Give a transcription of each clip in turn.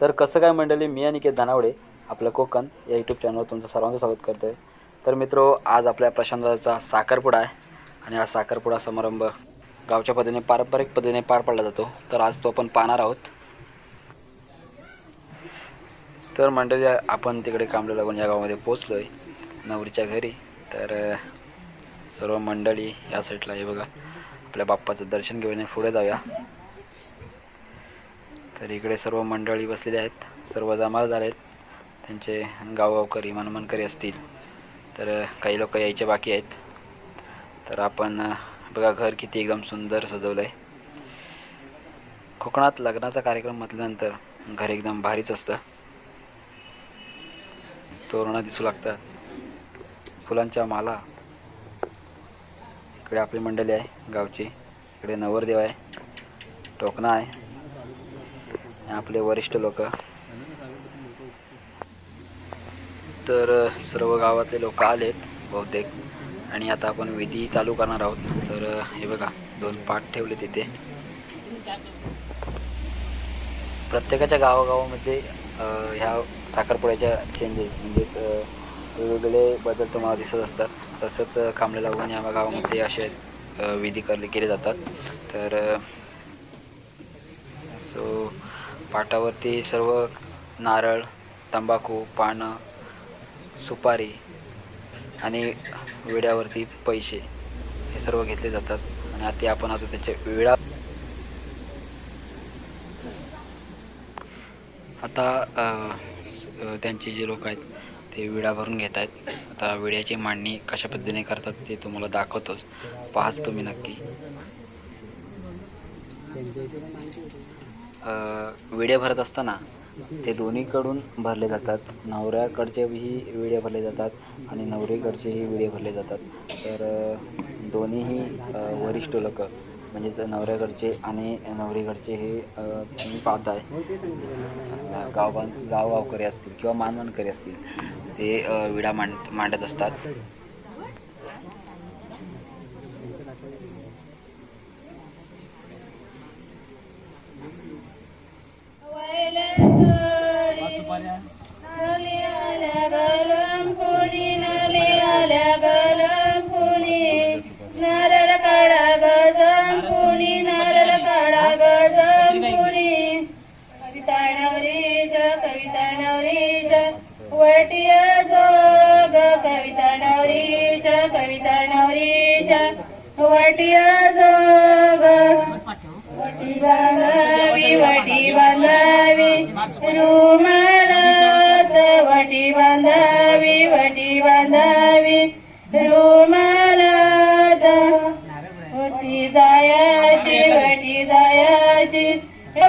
तर कसं काय मंडळी मी आणि के दानावडे आपलं कोकण या यूट्यूब चॅनलवर तुमचं सर्वांचं स्वागत करतो आहे तर मित्रो आज आपल्या प्रशांतचा साखरपुडा आहे आणि हा साखरपुडा समारंभ गावच्या पद्धतीने पारंपरिक पद्धतीने पार पाडला जातो. तर आज तो आपण पाहणार आहोत. तर मंडळी आपण तिकडे कामला लागून या गावामध्ये पोचलो आहे नवरीच्या घरी. तर सर्व मंडळी या साईडला आहे बघा. आपल्या बाप्पाचं दर्शन घेऊन पुढे जाऊया. तर इकडे सर्व मंडळी बसलेले आहेत. सर्व जमा झाले आहेत त्यांचे गावगावकरी मनमनकरी असतील. तर काही लोक यायचे बाकी आहेत. तर आपण बघा घर किती एकदम सुंदर सजवलं आहे कोकणात लग्नाचा कार्यक्रम म्हटल्यानंतर घर एकदम भारीच असतं. तोरणं दिसू लागतात. फुलांच्या माला. इकडे आपली मंडळी आहे गावची. इकडे नवरदेव आहे. टोकणा आहे. आपले वरिष्ठ लोक. तर सर्व गावातले लोक आलेत बहुतेक. आणि आता आपण विधी चालू करणार आहोत. तर हे बघा दोन पाठ ठेवले तिथे प्रत्येकाच्या गावागावामध्ये ह्या साखरपुड्याच्या चेंजेस म्हणजेच वेगवेगळे बदल तुम्हाला दिसत असतात. तसंच कांबळे लागून या गावामध्ये असे विधी करले केले जातात. तर सो पाटावरती सर्व नारळ तंबाखू पानं सुपारी आणि विड्यावरती पैसे हे सर्व घेतले जातात आणि आता आपण आता त्याच्या विडा आता त्यांचे जे लोक आहेत ते विडा भरून घेत आहेत. आता विड्याची मांडणी कशा पद्धतीने करतात ते तुम्हाला दाखवतोच. पाहाच तुम्ही नक्की. विडे भरत असताना ते दोन्हीकडून भरले जातात. नवऱ्याकडचेही विडे भरले जातात आणि नवरीकडचेही विडे भरले जातात. तर दोन्हीही वरिष्ठ लोक म्हणजेच नवऱ्याकडचे आणि नवरीकडचे हे पाहत तुम्ही पाहताय. अ, गावबां गावगावकरी असतील किंवा मानमानकरी असतील ते विडा मांड मांडत असतात. वटी बांधावी वटी बांधावी रुमालात वटी बांधावी वटी बांधावी रुमालात। वटी जायाची वटी जायाची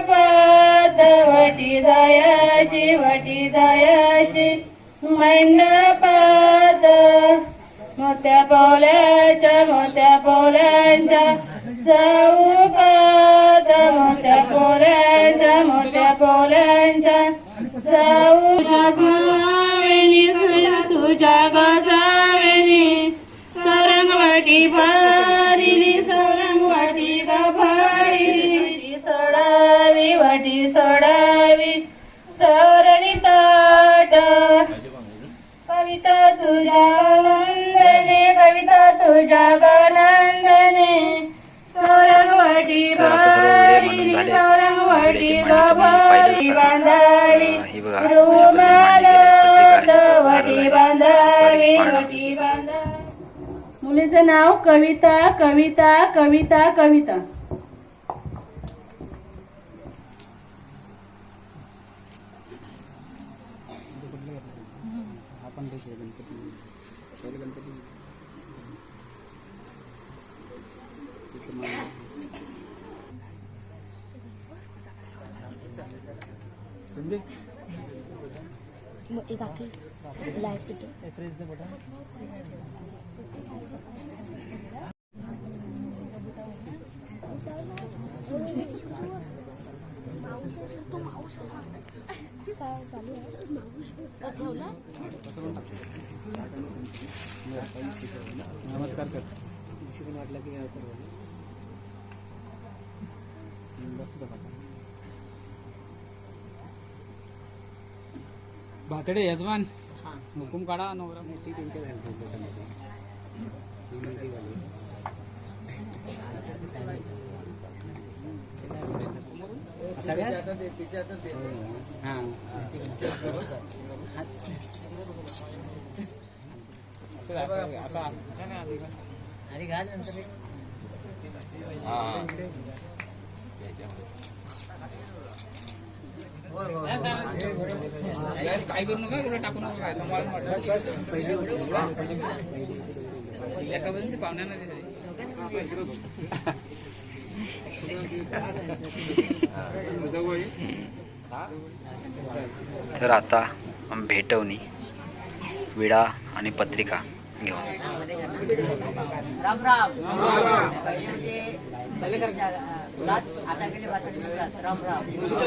पात वटी जायाची वटी जायाची मंडपात मोत्या पावल्याच्या मोत्या पावल्यांच्या चौकात चौकावेणी तुझ्या गजावेणी सरंगवाटी भारिली सरंगवाटी भारिली सोडावी वाटी सोडावी. सरणी ताट. कविता तुझ्या नंदने कविता तुझ्या ही बघा, अशा पद्धतीने मांडणी केली. पत्रिका आहे, वटी नारळ आहे, बांधावी सुपारी, पानं. वटी बांधावी मुलीचं नाव कविता कविता कविता कविता मोठी काकी लाइट तिथे ठेवला नमस्कार कर शिकून वाटलं की बसतो का भातडे यजमान. हुकुम काढा नवरा. ती त्यांच्या घालतो पोटामध्ये. ही मुलगी घालू असं काय? करू नका एवढं टाकू नका काय सांभाळून वाटलं. एका बाजूने पाहुण्यांना दिलं. तर आता भेटवणी विडा आणि पत्रिका घेऊन राम राम आता गेले राम राम